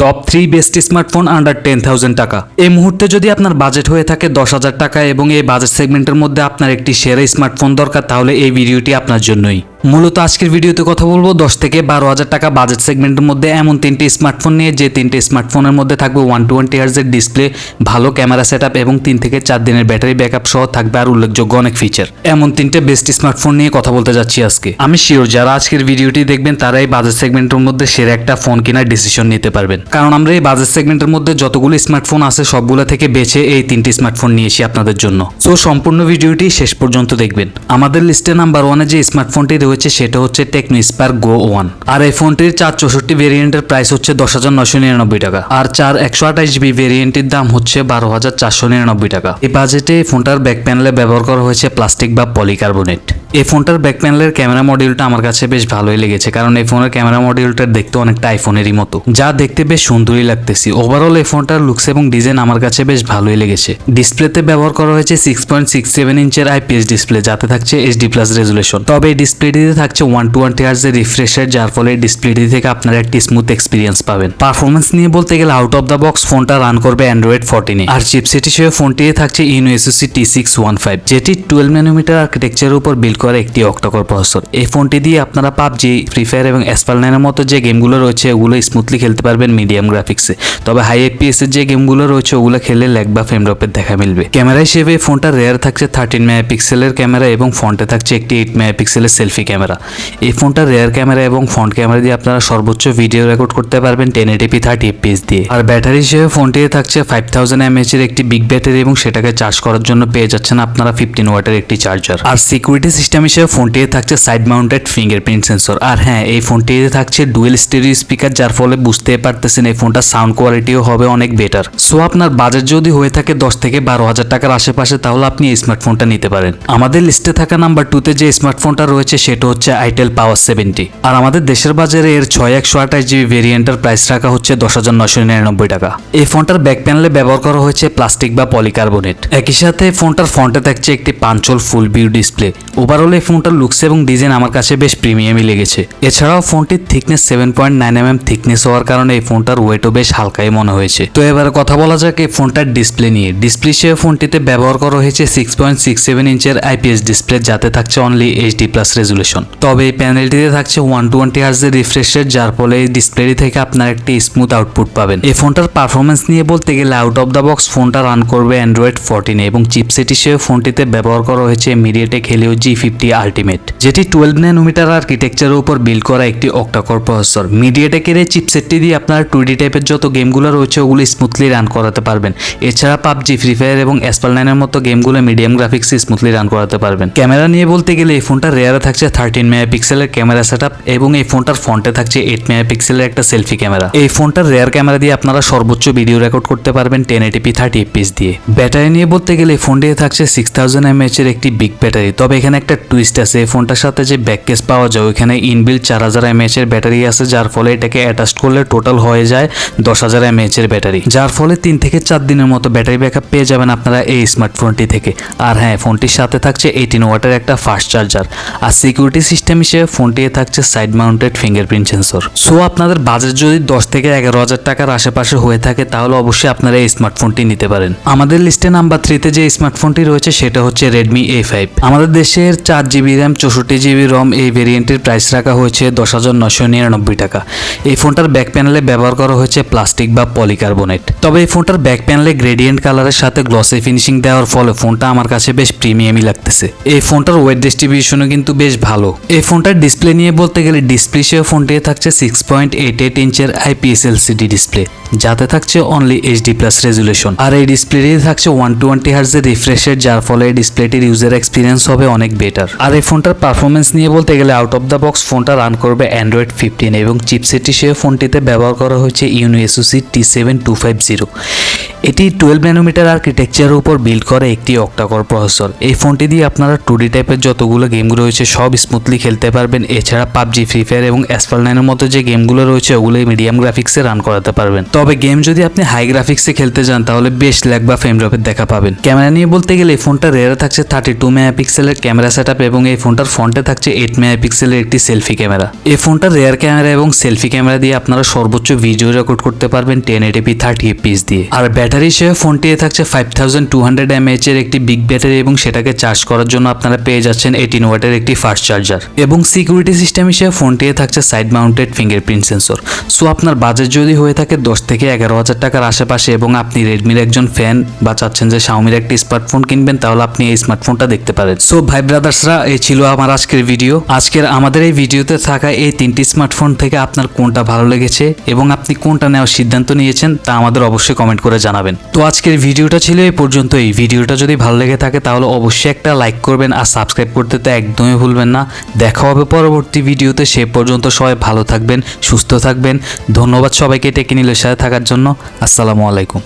Top three best smartphone under ten thousand টাকা। এই মুহূর্তে যদি আপনার বাজেট হয়ে থাকে দশ হাজার টাকা এবং এই বাজেট সেগমেন্টের মধ্যে আপনার একটি সেরা স্মার্টফোন দরকার, তাহলে এই ভিডিওটি আপনার জন্যই। মূলত আজকের ভিডিওতে কথা বলব, দশ থেকে বারো হাজার টাকা বাজেট সেগমেন্টের মধ্যে এমন তিনটি স্মার্টফোন নিয়ে, যে তিনটে স্মার্টফোনের মধ্যে থাকবে ওয়ান টোয়েন্টি হার্জের ডিসপ্লে ভালো ক্যামেরা সেট এবং তিন থেকে চার দিনের ব্যাটারি ব্যাকআপ সহ থাকবে আর উল্লেখযোগ্য অনেক ফিচার এমন তিনটে বেস্ট স্মার্টফোন নিয়ে কথা বলতে যাচ্ছি আজকে। আমি শিওর যারা আজকের ভিডিওটি দেখবেন তারা এই বাজেট সেগমেন্টের মধ্যে সেরা একটা ফোন কেনার ডিসিশন নিতে পারবেন। কারণ আমরা এই বাজেট সেগমেন্টের মধ্যে যতগুলো স্মার্টফোন আছে, সবগুলো থেকে বেছে এই তিনটি স্মার্টফোন নিয়েছি আপনাদের জন্য। সো সম্পূর্ণ ভিডিওটি শেষ পর্যন্ত দেখবেন। আমাদের লিস্টে নাম্বার ওয়ানে যে স্মার্টফোনটি রয়েছে সেটা হচ্ছে টেকনো স্পার গো ওয়ান আর এই ফোনটির চার চৌষট্টি ভেরিয়েন্টের প্রাইস হচ্ছে দশ হাজার নশো নিরানব্বই টাকা। আর চার একশো আঠাশ জিবি ভেরিয়েন্টের দাম হচ্ছে বারো হাজার চারশো নিরানব্বই টাকা। এই বাজেটে ফোনটার ব্যাক প্যানেলে ব্যবহার করা হয়েছে প্লাস্টিক বা পলিকার্বনেট এই ফোনটার ব্যাক প্যানেলের ক্যামেরা মডিউলটা আমার কাছে বেশ ভালোই লেগেছে, কারণ এই ফোনের ক্যামেরা মডিউলটা দেখতে অনেকটা আইফোনেরই মতো। যা দেখতে বেশ সুন্দরই লাগতেছি। ওভারঅল এই ফোনটার লুকস এবং ডিজাইন আমার কাছে বেশ ভালোই লেগেছে। ডিসপ্লেতে ব্যবহার করা হয়েছে সিক্স পয়েন্ট সিক্স সেভেন ইঞ্চের আইপিএস ডিসপ্লে যাতে থাকছে এইচডি প্লাস রেজুলেশন তবে এই ডিসপ্লেটিতে থাকছে ওয়ান টোয়েন্টি হার্জের রিফ্রেশার যার ফলে ডিসপ্লেটি থেকে আপনারা একটি স্মুথ এক্সপিরিয়েন্স পাবেন। পারফরমেন্স নিয়ে বলতে গেলে আউট অফ দ্য বক্স ফোনটা রান করবে অ্যান্ড্রয়েড ফোরটিনে আর চিপসেট হিসেবে ফোনটিতে থাকছে Unisoc T six one five যেটি টুয়েলভ ন্যানোমিটার আর্কিটেকচারের উপর বিল্ড করা একটি অক্টাকর প্রসেসর এই ফোনটি দিয়ে আপনারা পাবজি ফ্রি ফায়ার এবং অ্যাসপাল নাইনের মতো যে গেমগুলো রয়েছে, ওগুলো স্মুথলি খেলতে পারবেন মিডিয়াম গ্রাফিক্সে তবে হাই এফপিএস এর যে গেমগুলো রয়েছে, ওগুলো খেললে ল্যাগ বা ফ্রেম ড্রপের দেখা মিলবে। ক্যামেরা হিসেবে ফোনটা রেয়ার থাকছে থার্টিন মেগাপিক্সেলের ক্যামেরা এবং ফ্রন্টে থাকছে একটি এইট মেগাপিক্সেলের সেলফি ক্যামেরা। এই ফোনটা রেয়ার ক্যামেরা এবং ফ্রন্ট ক্যামেরা দিয়ে আপনারা সর্বোচ্চ ভিডিও রেকর্ড করতে পারবেন টেন এটিপি থার্টি এফপিএস দিয়ে। আর ব্যাটারি হিসেবে ফোনটিতে থাকছে ফাইভ থাউজেন্ড এমএচ এর একটি বিগ ব্যাটারি এবং সেটাকে চার্জ করার জন্য পেয়ে যাচ্ছেন আপনারা ফিফটিন ওয়াটের একটি চার্জার আর সিকিউরিটি সিস্টেম হিসেবে ফোনটিতে থাকছে সাইড মাউন্টেড ফিঙ্গারপ্রিন্ট সেন্সর আর হ্যাঁ এই ফোনটিতে থাকছে ডুয়েল স্টেরিও স্পিকার যার ফলে বুঝতে পারতেছেন এই ফোনটার সাউন্ড কোয়ালিটিও হবে অনেক বেটার সো আপনার বাজেট যদি হয়ে থাকে দশ থেকে বারো হাজার টাকার আশেপাশে, তাহলে আপনি এই স্মার্টফোনটা নিতে পারেন। আমাদের লিস্টে থাকা নাম্বার টুতে যে স্মার্টফোনটা রয়েছে, সেটা হচ্ছে আইটেল পাওয়ার সেভেন্টি আর আমাদের দেশের বাজারে এর ছয় একশো আঠাশ জিবি ভেরিয়েন্টের প্রাইস রাখা হচ্ছে দশ হাজার নশো নিরানব্বই টাকা। এই ফোনটার ব্যাক প্যানেলে ব্যবহার করা হয়েছে প্লাস্টিক বা পলিকার্বনেট একই সাথে ফোনটার ফ্রন্টে থাকছে একটি punch hole full view display overall এই ফোনটার লুকস এবং ডিজাইন আমার কাছে বেশ প্রিমিয়ামই লেগেছে। এছাড়াও ফোনটির thickness seven point nine M M thickness হওয়ার কারণে এই ফোনটার ওয়েটও বেশ হালকাই মনে হয়েছে। তো এবারে কথা বলা যাক এই ফোনটার ডিসপ্লে নিয়ে। ডিসপ্লে হিসেবে ফোনটিতে ব্যবহার করা হয়েছে সিক্স পয়েন্ট সিক্স সেভেন ইঞ্চের আইপিএস ডিসপ্লে যাতে থাকছে অনলি এইচডি প্লাস রেজুলেশন তবে এই প্যানেলটিতে থাকছে ওয়ান টোয়েন্টি হার্জের রিফ্রেশের যার ফলে এই ডিসপ্লেটি থেকে আপনার একটি স্মুথ আউটপুট পাবেন। এই ফোনটার পারফরমেন্স নিয়ে বলতে গেলে আউট অফ দ্য বক্স ফোনটা রান করবে অ্যান্ড্রয়েড ফোরটিনে এবং চিপসেট হিসেবে ফোনটিতে ব্যবহার করা হয়েছে MediaTek Helio G fifty ultimate যেটি টুয়েলভ ন্যানোমিটার আর্কিটেকচারের উপর বিল্ড করা একটি অক্টাকর প্রসেসর মিডিয়াটেকের এই চিপসেটটি দিয়ে আপনার টু ডি টাইপের যত গেমগুলো রয়েছে, ওগুলো স্মুথলি রান করাতে পারবেন। এছাড়া পাবজি ফ্রি ফায়ার এবং অ্যাসপাল নাইনের মতো গেমগুলো মিডিয়াম গ্রাফিক্সে স্মুথলি রান করাতে পারবেন। ক্যামেরা নিয়ে বলতে গেলে এই ফোনটা রেয়ারে থাকছে থার্টিন মেগাপিক্সেলের ক্যামেরা সেট এবং এই ফোনটার ফ্রন্টে থাকছে এইট মেগাপিক্সেলের একটা সেলফি ক্যামেরা এই ফোনটার রেয়ার ক্যামেরা দিয়ে আপনারা সর্বোচ্চ ভিডিও রেকর্ড করতে পারবেন ten eighty p thirty FPS দিয়ে। ব্যাটারি নিয়ে বলতে গেলে এই ফোনটিতে থাকছে সিক্স থাউজেন্ড এমএচ এর একটি বিগ ব্যাটারি তবে এখানে একটা টুইস্ট আছে, এই ফোনটার সাথে যে ব্যাক কেস পাওয়া যায়, ওইখানে ইনবিল চার হাজার এমএচ এর ব্যাটারি আছে, যার ফলে এটাকে অ্যাটাচ করলে টোটাল হয়ে যায় দশ হাজার এমএচ এর ব্যাটারি যার ফলে তিন থেকে চার দিনের মতো ব্যাটারি ব্যাকআপ পেয়ে যাবেন আপনারা এই স্মার্টফোনটি থেকে। আর হ্যাঁ ফোনটির সাথে থাকছে এইটিন ওয়াটের একটা ফাস্ট চার্জার আর সিকিউরিটি সিস্টেম হিসেবে ফোনটিতে থাকছে side mounted fingerprint sensor. So আপনাদের বাজেট যদি দশ থেকে এগারো হাজার টাকার আশেপাশে হয়ে থাকে, তাহলে অবশ্যই আপনারা এই স্মার্টফোনটি নিতে পারেন। আমাদের লিস্টে নাম্বার থ্রিতে যে স্মার্টফোনটি রয়েছে, সেটা হচ্ছে রেডমি এ ফাইভ আমাদের দেশের চার জিবি র্যাম, চৌষট্টি জিবি রম এই ভেরিয়েন্টের প্রাইস রাখা হয়েছে দশ হাজার নশো নিরানব্বই টাকা। এই ফোনটার ব্যাক প্যানেলে ব্যবহার করা হয়েছে প্লাস্টিক বা পলিকার্বনেট তবে এই ফোনটার ব্যাক প্যানেলে গ্রেডিয়েন্ট কালারের সাথে গ্লসি ফিনিশিং দেওয়ার ফলে ফোনটা আমার কাছে বেশ প্রিমিয়ামই লাগতেছে। এই ফোনটার ওয়েট ডিস্ট্রিবিউশনও কিন্তু বেশ ভালো। এই ফোনটার ডিসপ্লে নিয়ে বলতে গেলে ডিসপ্লে হিসেবে ফোনটিতে থাকছে সিক্স পয়েন্ট এইট এইট ইঞ্চের আইপিএস এলসিডি ডিসপ্লে যাতে থাকছে অনলি এইচডি প্লাস রেজুলেশন আর এই ডিসপ্লেটি থাকছে ওয়ান টোয়েন্টি হার্জের রিফ্রেশের যার ফলে এই ডিসপ্লেটির ইউজার এক্সপিরিয়েন্স হবে অনেক বেটার আর এই ফোনটার পারফরমেন্স নিয়ে বলতে গেলে আউট অফ দ্য বক্স ফোনটা রান করবে অ্যান্ড্রয়েড ফিফটিন এবং চিপসেট সে ফোনটিতে ব্যবহার করা হয়েছে Unisoc T seven two five zero এটি টুয়েলভ ন্যানোমিটার আর্কিটেকচারের উপর বিল্ড করে একটি অক্টাকর প্রসেসর এই ফোনটি দিয়ে আপনারা টু টাইপের যতগুলো গেম রয়েছে সব স্মুথলি খেলতে পারবেন। এছাড়া পাবজি ফ্রি ফায়ার এবং অ্যাসপাল নাইনের মতো যে গেমগুলো রয়েছে ওগুলোই মিডিয়াম গ্রাফিক্সে রান করাতে পারবেন। তবে গেম যদি আপনি হাই গ্রাফিক্সে খেলতে যান, তাহলে বেশ ল্যাগ বা ফ্রেম ড্রপের দেখা পাবেন। ক্যামেরা নিয়ে বলতে গেলে এই ফোনটা রেয়ারে থাকছে থার্টি টু মেগাপিক্সেলের ক্যামেরা সেট এবং এই ফোনটার ফ্রন্টে থাকছে এইট মেগাপিক্সেলের একটি সেলফি ক্যামেরা এই ফোনটার রেয়ার ক্যামেরা এবং সেলফি ক্যামেরা দিয়ে আপনারা সর্বোচ্চ ভিডিও রেকর্ড করতে পারবেন টেন এটিপি থার্টি এপিস দিয়ে। আর হিসেবে ফোনটিতে থাকছে five thousand two hundred MH এর একটি বিগ ব্যাটারি এবং সেটাকে চার্জ করার জন্য আপনারা পেয়ে যাচ্ছেন এইটিন ওয়াটের একটি ফাস্ট চার্জার এবং সিকিউরিটি সিস্টেম হিসেবে ফোনটিতে থাকছে side mounted fingerprint sensor so আপনার বাজেট যদি হয়ে থাকে দশ থেকে এগারো হাজার টাকার আশেপাশে এবং আপনি রেডমির একজন ফ্যান বা চাচ্ছেন যে শাওমির একটি স্মার্টফোন কিনবেন, তাহলে আপনি এই স্মার্টফোনটা দেখতে পারেন। সো ভাই ব্রাদার্সরা এই ছিল আমার আজকের ভিডিও আজকের আমাদের এই ভিডিওতে থাকা এই তিনটি স্মার্টফোন থেকে আপনার কোনটা ভালো লেগেছে এবং আপনি কোনটা নেওয়ার সিদ্ধান্ত নিয়েছেন তা আমাদের অবশ্যই কমেন্ট করে জানাবেন। তো আজকের ভিডিওটা ছিল এই পর্যন্ত। এই ভিডিওটা যদি ভালো লেগে থাকে, তাহলে অবশ্যই একটা লাইক করবেন আর সাবস্ক্রাইব করতে তো একদমই ভুলবেন না। দেখা হবে পরবর্তী ভিডিওতে। সে পর্যন্ত সবাই ভালো থাকবেন, সুস্থ থাকবেন। ধন্যবাদ সবাইকে টেকিনিলের সাথে থাকার জন্য। আসসালামু আলাইকুম।